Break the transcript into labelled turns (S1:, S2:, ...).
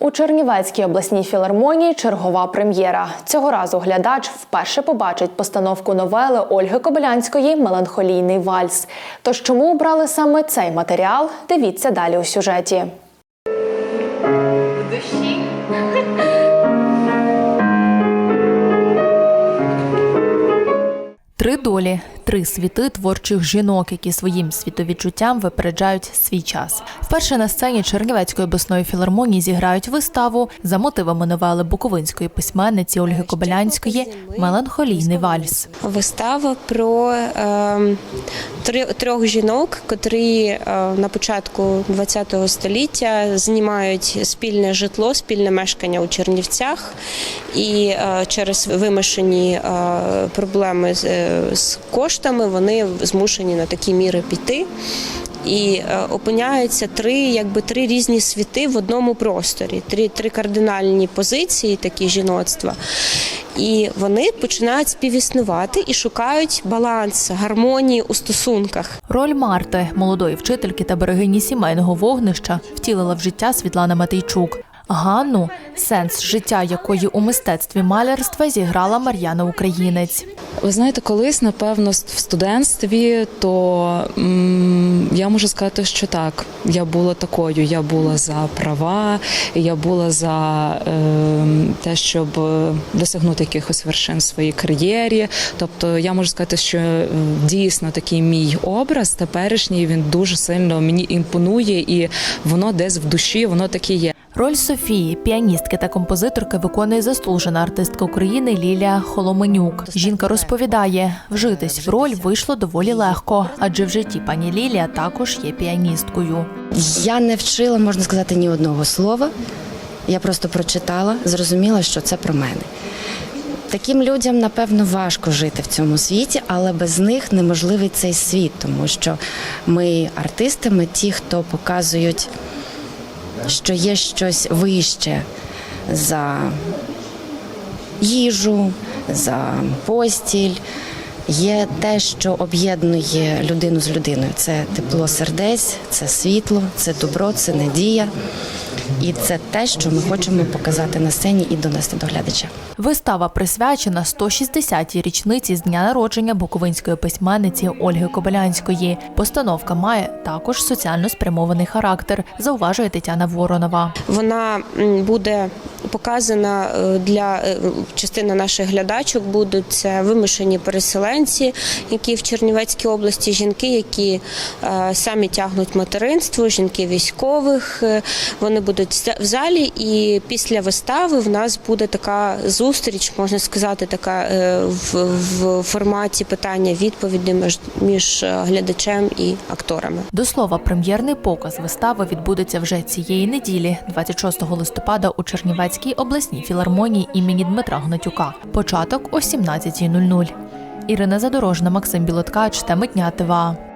S1: У Чернівецькій обласній філармонії чергова прем'єра. Цього разу глядач вперше побачить постановку новели Ольги Кобилянської Меланхолійний вальс. Тож чому обрали саме цей матеріал? Дивіться далі у сюжеті.
S2: душі.
S3: Три долі, три світи творчих жінок, які своїм світовідчуттям випереджають свій час. Вперше на сцені Чернівецької обласної філармонії зіграють виставу за мотивами новели буковинської письменниці Ольги Кобилянської Меланхолійний вальс.
S2: Вистава про е, три, трьох жінок, котрі е, на початку ХХ століття знімають спільне житло, спільне мешкання у Чернівцях, і е, через вимушені е, проблеми з коштами вони змушені на такі міри піти. І е, опиняються три, якби три різні світи в одному просторі, три, три кардинальні позиції, такі жіноцтва. І вони починають співіснувати і шукають баланс, гармонії у стосунках.
S3: Роль Марти, молодої вчительки та берегині сімейного вогнища, втілила в життя Світлана Матейчук. Ганну, сенс життя якої у мистецтві малярства зіграла Мар'яна Українець.
S4: Ви знаєте, колись, напевно, в студентстві, то м, я можу сказати, що так. Я була такою. Я була за права, я була за е, те, щоб е, досягнути якихось вершин в своїй кар'єрі. Тобто, я можу сказати, що е, дійсно такий мій образ теперішній він дуже сильно мені імпонує, і воно десь в душі, воно таке є.
S3: Роль Софії, піаністки та композиторки, виконує заслужена артистка України Лілія Холоменюк. Жінка розповідає, вжитись в роль вийшло доволі легко, адже в житті пані Лілія також є піаністкою.
S5: Я не вчила, можна сказати, ні одного слова. Я просто прочитала, зрозуміла, що це про мене. Таким людям, напевно, важко жити в цьому світі, але без них неможливий цей світ, тому що ми артисти, ми ті, хто показують, що є щось вище за їжу, за постіль. Є те, що об'єднує людину з людиною. Це тепло сердець, це світло, це добро, це надія. І це те, що ми хочемо показати на сцені і донести до глядача.
S3: Вистава присвячена 160-й річниці з дня народження буковинської письменниці Ольги Кобилянської. Постановка має також соціально спрямований характер, зауважує Тетяна Воронова.
S2: Вона буде показана е, для е, частина наших глядачок. Будуть це вимушені переселенці, які в Чернівецькій області, жінки, які е, самі тягнуть материнство, жінки військових. Вони будуть в залі, і після вистави в нас буде така зустріч, можна сказати, така е, в, в форматі питання-відповіді між, між е, глядачем і акторами.
S3: До слова, прем'єрний показ вистави відбудеться вже цієї неділі, 26 листопада, у Чернівецькій обласній філармонії імені Дмитра Гнатюка. Початок о 17.00. Ірина Задорожна, Максим Білоткач та Митня ТВА.